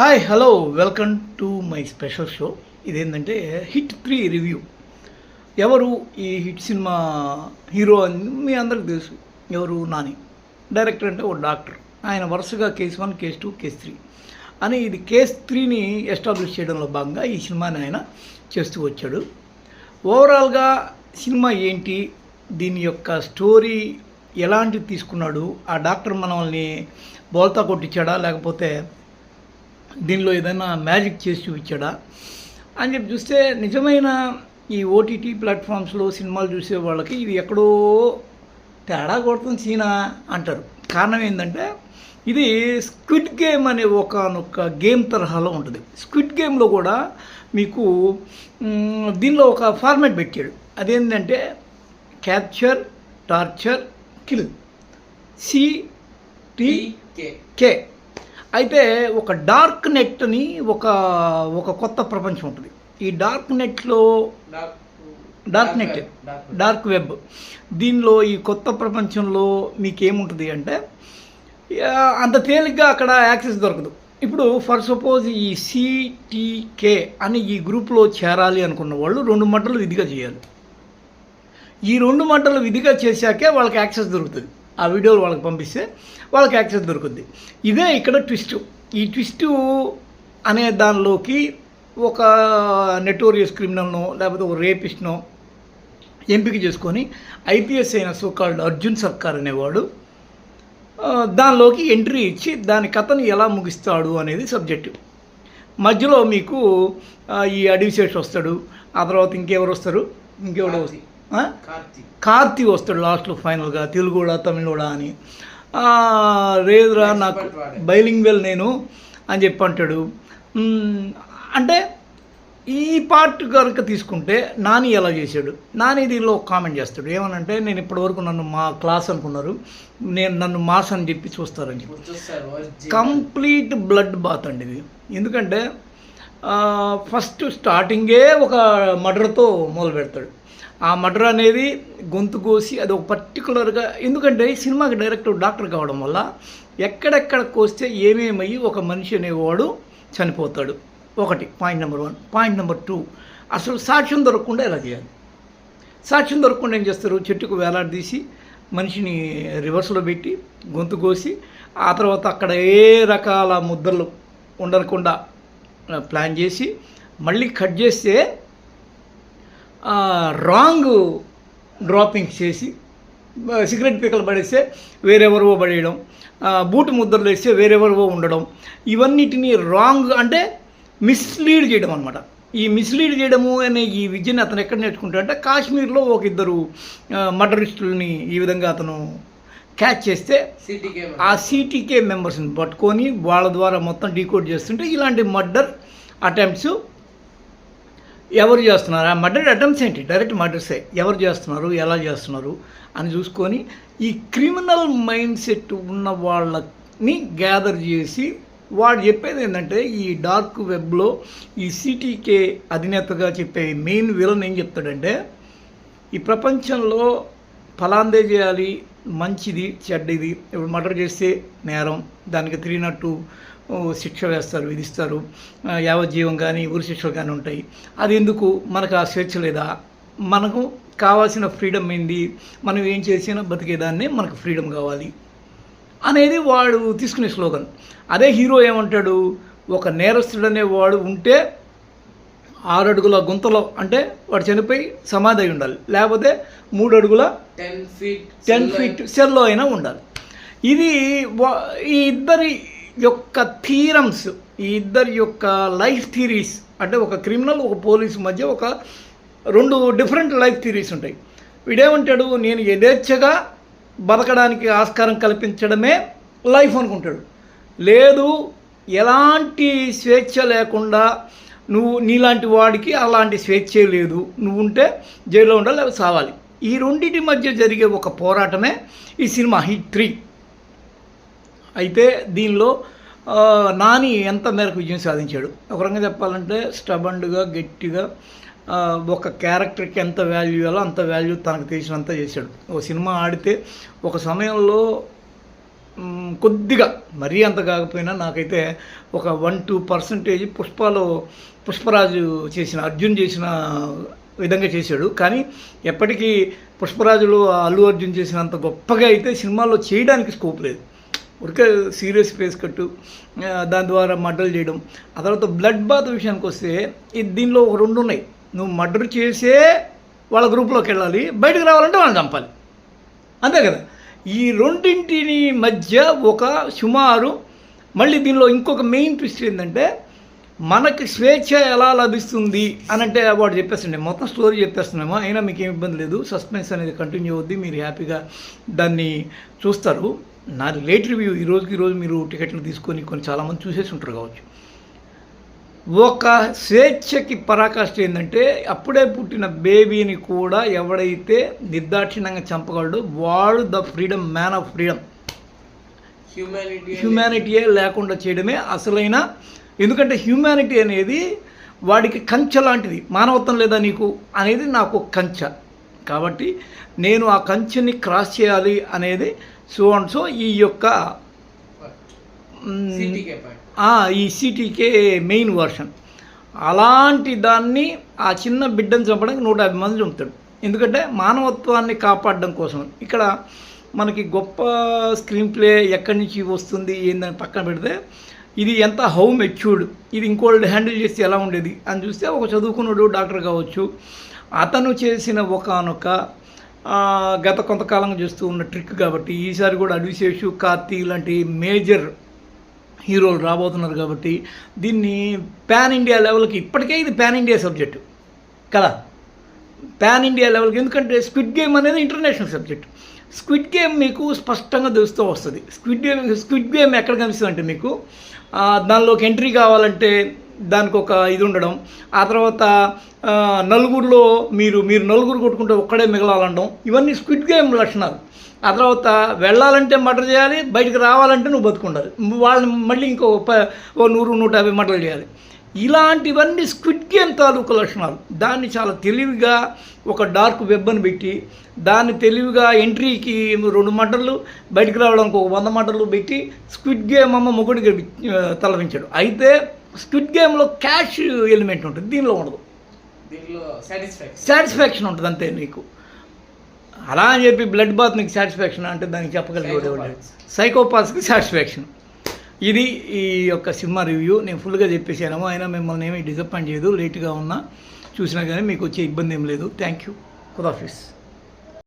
Hi hello welcome to my special show ఇదేంటంటే hit three review ఎవరు ఈ hit cinema hero అని మీ అందరికి తెలుసు. ఎవరు నాని? డైరెక్టర్ అంటే ఓ డాక్టర్ ఆయన వరుసగా case one case two case three అని ఇది కేస్ త్రీని ఎస్టాబ్లిష్ చేయడంలో భాగంగా ఈ సినిమాని ఆయన చేస్తూ వచ్చాడు. ఓవరాల్గా సినిమా ఏంటి? దీని యొక్క స్టోరీ ఎలాంటిది తీసుకున్నాడు? ఆ డాక్టర్ మనల్ని బోల్తా కొట్టించాడా? లేకపోతే దీనిలో ఏదైనా మ్యాజిక్ చేసి చూపించాడా? అని చెప్పి చూస్తే నిజమైన ఈ ఓటీటీ ప్లాట్ఫామ్స్లో సినిమాలు చూసే వాళ్ళకి ఇది ఎక్కడో తేడా కొడుతుంది సీనా అంటారు. కారణం ఏంటంటే ఇది స్క్విడ్ గేమ్ అనే ఒకనొక గేమ్ తరహాలో ఉంటుంది. స్క్విడ్ గేమ్లో కూడా మీకు దీనిలో ఒక ఫార్మాట్ పెట్టాడు. అదేంటంటే క్యాప్చర్ టార్చర్ కిల్ సిటీకే కే అయితే ఒక డార్క్ నెట్ అని ఒక ఒక కొత్త ప్రపంచం ఉంటుంది. ఈ డార్క్ నెట్లో డార్క్ నెట్ డార్క్ వెబ్. దీనిలో ఈ కొత్త ప్రపంచంలో మీకు ఏముంటుంది అంటే అంత తేలిగ్గా అక్కడ యాక్సెస్ దొరకదు. ఇప్పుడు ఫర్ సపోజ్ ఈ సిటీకే అని ఈ గ్రూప్లో చేరాలి అనుకున్న వాళ్ళు రెండు మంటలు విధిగా చేయాలి. ఈ రెండు మంటలు విధిగా చేశాకే వాళ్ళకి యాక్సెస్ దొరుకుతుంది. ఆ వీడియోలు వాళ్ళకి పంపిస్తే వాళ్ళకి యాక్సెస్ దొరుకుతుంది ఇదే ఇక్కడ ట్విస్ట్. ఈ ట్విస్ట్ అనే దానిలోకి ఒక నెటోరియస్ క్రిమినల్నో లేకపోతే ఒక రేపిస్ట్నో ఎంపిక చేసుకొని ఐపీఎస్ అయిన సోకాల్డ్ అర్జున్ సర్కార్ అనేవాడు దానిలోకి ఎంట్రీ ఇచ్చి దాని కథను ఎలా ముగిస్తాడు అనేది సబ్జెక్టు. మధ్యలో మీకు ఈ అడివిశేష్ వస్తాడు ఆ తర్వాత ఇంకెవరు వస్తారు? ఇంకెవరు? వస్తారు కార్తీ. వస్తాడు లాస్ట్లో ఫైనల్గా తెలుగుడా తమిళోడా అని. ఆ, లేదురా నాకు వాడే. బైలింగ్వెల్ నేను అని చెప్పి అంటాడు. అంటే ఈ పార్ట్ కనుక తీసుకుంటే నాని ఎలా చేశాడు? నాని దీనిలో కామెంట్ చేస్తాడు. ఏమనంటే నేను ఇప్పటివరకు నన్ను మా క్లాస్ అనుకున్నారు. నేను నన్ను మాస్ అని చెప్పి చూస్తారని చెప్పి. కంప్లీట్ బ్లడ్ బాత్ అండి ఇది. ఎందుకంటే ఫస్ట్ స్టార్టింగే ఒక మర్డర్తో మొదలు పెడతాడు ఆ మర్డర్ అనేది గొంతు కోసి అది ఒక పర్టికులర్గా ఎందుకంటే సినిమాకి డైరెక్టర్ డాక్టర్ కావడం వల్ల ఎక్కడెక్కడ కోస్తే ఏమేమయ్యి ఒక మనిషి అనేవాడు చనిపోతాడు. ఒకటి point number one point number two అసలు సాక్ష్యం దొరకకుండా ఎలా చేయాలి? సాక్ష్యం దొరకకుండా ఏం చేస్తారు? చెట్టుకు వేలాడదీసి మనిషిని రివర్స్లో పెట్టి గొంతు కోసి ఆ తర్వాత అక్కడ ఏ రకాల ముద్దలు ఉండకుండా ప్లాన్ చేసి మళ్ళీ కట్ చేస్తే రాంగ్ డ్రాపింగ్ చేసి సిగరెట్ పీకలు పడేస్తే వేరెవరివో పడేయడం బూటు ముద్రలు వేస్తే వేరెవరివో ఉండడం ఇవన్నిటిని రాంగ్ అంటే మిస్లీడ్ చేయడం అనమాట ఈ మిస్లీడ్ చేయడము అనే ఈ విద్యని అతను ఎక్కడ నేర్చుకుంటాడంటే కాశ్మీర్లో ఒక ఇద్దరు మర్డరిస్టులని ఈ విధంగా అతను క్యాచ్ చేస్తే ఆ సిటీకే మెంబర్స్ని పట్టుకొని వాళ్ళ ద్వారా మొత్తం డీకోడ్ చేస్తుంటే ఇలాంటి మర్డర్ అటెంప్ట్స్ ఎవరు చేస్తున్నారు? ఆ మర్డర్ అటెంప్ట్స్ ఏంటి? డైరెక్ట్ మర్డర్సే. ఎవరు చేస్తున్నారు? ఎలా చేస్తున్నారు? అని చూసుకొని ఈ క్రిమినల్ మైండ్ సెట్ ఉన్న వాళ్ళని గ్యాదర్ చేసి వాడు చెప్పేది ఏంటంటే ఈ డార్క్ వెబ్లో ఈ సిటీకే అధినేతగా చెప్పే మెయిన్ విలన్ ఏం చెప్తాడంటే ఈ ప్రపంచంలో ఫలాందే చేయాలి మంచిది చెడ్డది ఇప్పుడు మర్డర్ చేస్తే నేరం దానికి తిరిగినట్టు శిక్ష వేస్తారు విధిస్తారు యావజ్జీవం కానీ ఊరి శిక్షలు కానీ ఉంటాయి. అది ఎందుకు? మనకు ఆ స్వేచ్ఛ లేదా? మనకు కావాల్సిన ఫ్రీడమ్ ఏంది? మనం ఏం చేసినా బతికేదాన్నే మనకు ఫ్రీడమ్ కావాలి. అనేది వాడు తీసుకునే స్లోగన్. అదే హీరో ఏమంటాడు? ఒక నేరస్తుడనే వాడు ఉంటే ఆరు అడుగుల గుంతలో అంటే వాడు చనిపోయి సమాధి అయి ఉండాలి. లేకపోతే మూడు అడుగుల టెన్ ఫీట్ టెన్ ఫీట్ సెల్లో అయినా ఉండాలి. ఇది ఈ ఇద్దరి యొక్క థీరమ్స్ ఈ ఇద్దరి యొక్క లైఫ్ థీరీస్ అంటే ఒక క్రిమినల్ ఒక పోలీస్ మధ్య ఒక రెండు డిఫరెంట్ లైఫ్ థీరీస్ ఉంటాయి. వీడేమంటాడు నేను యథేచ్ఛగా బతకడానికి ఆస్కారం కల్పించడమే లైఫ్ అనుకుంటాడు. లేదు ఎలాంటి స్వేచ్ఛ లేకుండా నువ్వు నీలాంటి వాడికి అలాంటి స్వేచ్ఛ లేదు. నువ్వు ఉంటే జైల్లో ఉండాలి సావాలి. ఈ రెండింటి మధ్య జరిగే ఒక పోరాటమే ఈ సినిమా హిట్ త్రీ. అయితే దీనిలో నాని ఎంత మేరకు విజయం సాధించాడు? ఒక రకంగా చెప్పాలంటే స్టబండ్గా గట్టిగా ఒక క్యారెక్టర్కి ఎంత వాల్యూ ఇవ్వాలో అంత వాల్యూ తనకు తెలిసినంత చేశాడు. ఒక సినిమా ఆడితే ఒక సమయంలో కొద్దిగా మరీ అంత కాకపోయినా నాకైతే ఒక వన్ టూ పర్సంటేజ్ పుష్పలో పుష్పరాజు చేసిన అర్జున్ చేసిన విధంగా చేశాడు. కానీ ఎప్పటికీ పుష్పరాజులో అల్లు అర్జున్ చేసినంత గొప్పగా అయితే సినిమాల్లో చేయడానికి స్కోప్ లేదు. ఊరికే సీరియస్ ఫేస్ కట్టు దాని ద్వారా మర్డర్ చేయడం. ఆ తర్వాత బ్లడ్ బాత్ విషయానికి వస్తే ఇది దీనిలో ఒక రెండు ఉన్నాయి. నువ్వు మర్డర్ చేసే వాళ్ళ గ్రూప్లోకి వెళ్ళాలి బయటకు రావాలంటే వాళ్ళని చంపాలి. అంతే కదా? ఈ రెండింటిని మధ్య ఒక సుమారు మళ్ళీ దీనిలో ఇంకొక మెయిన్ ట్విస్ట్ ఏంటంటే మనకి స్వేచ్ఛ ఎలా లభిస్తుంది అని అంటే వాడు చెప్పేస్తుండే. మొత్తం స్టోరీ చెప్పేస్తున్నామో? అయినా మీకు ఏం ఇబ్బంది లేదు. సస్పెన్స్ అనేది కంటిన్యూ అవుద్ది. మీరు హ్యాపీగా దాన్ని చూస్తారు. నా లేట్ రివ్యూ ఈ రోజుకి రోజు మీరు టికెట్లు తీసుకొని కొన్ని చాలామంది చూసేసి ఉంటారు కావచ్చు. ఒక స్వేచ్ఛకి పరాకాష్ట ఏంటంటే అప్పుడే పుట్టిన బేబీని కూడా ఎవడైతే నిర్దాక్షిణ్యంగా చంపగలడో వాడు the freedom man of freedom. Humanity హ్యూమానిటీయే లేకుండా చేయడమే అసలైన ఎందుకంటే హ్యూమానిటీ అనేది వాడికి కంచె లాంటిది. మానవత్వం లేదా నీకు అనేది నాకు కంచె. కాబట్టి నేను ఆ కంచెని క్రాస్ చేయాలి అనేది సో అండ్ సో ఈ యొక్క ఈ సిటీకే మెయిన్ వర్షన్ అలాంటి దాన్ని ఆ చిన్న బిడ్డను చంపడానికి నూట యాభై మంది చంపుతాడు. ఎందుకంటే మానవత్వాన్ని కాపాడడం కోసం. ఇక్కడ మనకి గొప్ప స్క్రీన్ ప్లే ఎక్కడి నుంచి వస్తుంది ఏందని పక్కన పెడితే ఇది ఎంత హౌ మెచ్యూర్డ్ ఇది ఇంకోళ్ళు హ్యాండిల్ చేస్తే ఎలా ఉండేది అని చూస్తే ఒక చదువుకున్నాడు డాక్టర్ కావచ్చు. అతను చేసిన ఒకనొక గత కొంతకాలంగా చేస్తూ ఉన్న ట్రిక్ కాబట్టి ఈసారి కూడా అడివిశేషు కార్తీ లాంటి మేజర్ హీరోలు రాబోతున్నారు కాబట్టి దీన్ని పాన్ ఇండియా లెవెల్కి ఇప్పటికే ఇది పాన్ ఇండియా సబ్జెక్టు కదా? పాన్ ఇండియా లెవెల్కి ఎందుకంటే స్క్విడ్ గేమ్ అనేది ఇంటర్నేషనల్ సబ్జెక్ట్ స్క్విడ్ గేమ్ మీకు స్పష్టంగా తెలుస్తూ వస్తుంది. స్క్విడ్ గేమ్ స్క్విడ్ గేమ్ ఎక్కడ కనిపిస్తుంది అంటే మీకు దానిలోకి ఎంట్రీ కావాలంటే దానికి ఒక ఇది ఉండడం. ఆ తర్వాత నలుగురిలో మీరు మీరు నలుగురు కొట్టుకుంటే ఒక్కడే మిగలాలనడం ఇవన్నీ స్క్విడ్ గేమ్ లక్షణాలు. ఆ తర్వాత వెళ్ళాలంటే మర్డర్ చేయాలి బయటకు రావాలంటే నువ్వు బతుకుండాలి. వాళ్ళని మళ్ళీ ఇంకో నూరు నూట యాభై మర్డర్లు చేయాలి. ఇలాంటివన్నీ స్క్విడ్ గేమ్ తాలూకు లక్షణాలు. దాన్ని చాలా తెలివిగా ఒక డార్క్ వెబ్ అని పెట్టి దాన్ని తెలివిగా ఎంట్రీకి రెండు మటర్లు బయటికి రావడానికి ఒక వంద మటర్లు పెట్టి స్క్విడ్ గేమ్ అమ్మ మొగుడికి తలపించాడు అయితే స్క్విడ్ గేమ్లో క్యాష్ ఎలిమెంట్ ఉంటుంది దీనిలో ఉండదు. సాటిస్ఫాక్షన్. ఉంటుంది అంతే నీకు. అలా అని చెప్పి బ్లడ్ బాత్ నీకు సాటిస్ఫాక్షన్ అంటే దానికి చెప్పగలిగేవాడు. సైకోపాత్స్కి సాటిస్ఫాక్షన్. ఇది ఈ యొక్క సినిమా రివ్యూ. నేను ఫుల్గా చెప్పేసాను అయినా మిమ్మల్ని ఏమీ డిసప్పాయింట్ చేయదు. లేట్గా ఉన్నా చూసినా కానీ మీకు వచ్చే ఇబ్బంది ఏం లేదు. Thank you ఖుదాఫీస్